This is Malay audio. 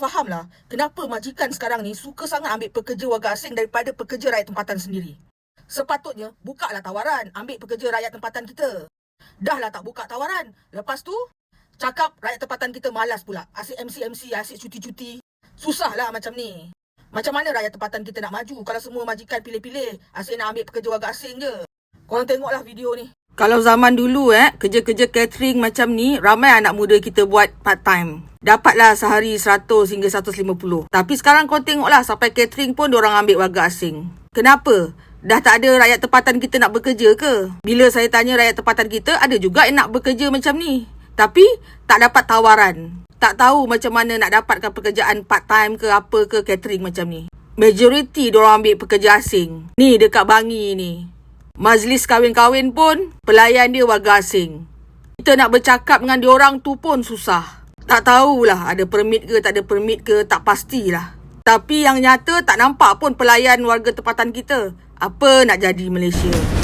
faham lah kenapa majikan sekarang ni suka sangat ambil pekerja warga asing daripada pekerja rakyat tempatan sendiri. Sepatutnya, buka lah tawaran ambil pekerja rakyat tempatan kita. Dah lah tak buka tawaran. Lepas tu, cakap rakyat tempatan kita malas pula. Asyik MC-MC, asyik cuti-cuti. Susah lah macam ni. Macam mana rakyat tempatan kita nak maju kalau semua majikan pilih-pilih asyik nak ambil pekerja warga asing je. Korang tengoklah video ni. Kalau zaman dulu eh, kerja-kerja catering macam ni, ramai anak muda kita buat part time. Dapatlah sehari 100 hingga 150. Tapi sekarang kau tengoklah sampai catering pun orang ambil warga asing. Kenapa? Dah tak ada rakyat tempatan kita nak bekerja ke? Bila saya tanya rakyat tempatan kita, ada juga yang nak bekerja macam ni. Tapi tak dapat tawaran. Tak tahu macam mana nak dapatkan pekerjaan part time ke apa ke catering macam ni. Majoriti diorang ambil pekerja asing. Ni dekat Bangi ni. Majlis kahwin-kahwin pun pelayan dia warga asing. Kita nak bercakap dengan diorang tu pun susah. Tak tahulah ada permit ke tak ada permit ke tak pastilah. Tapi yang nyata tak nampak pun pelayan warga tempatan kita. Apa nak jadi Malaysia?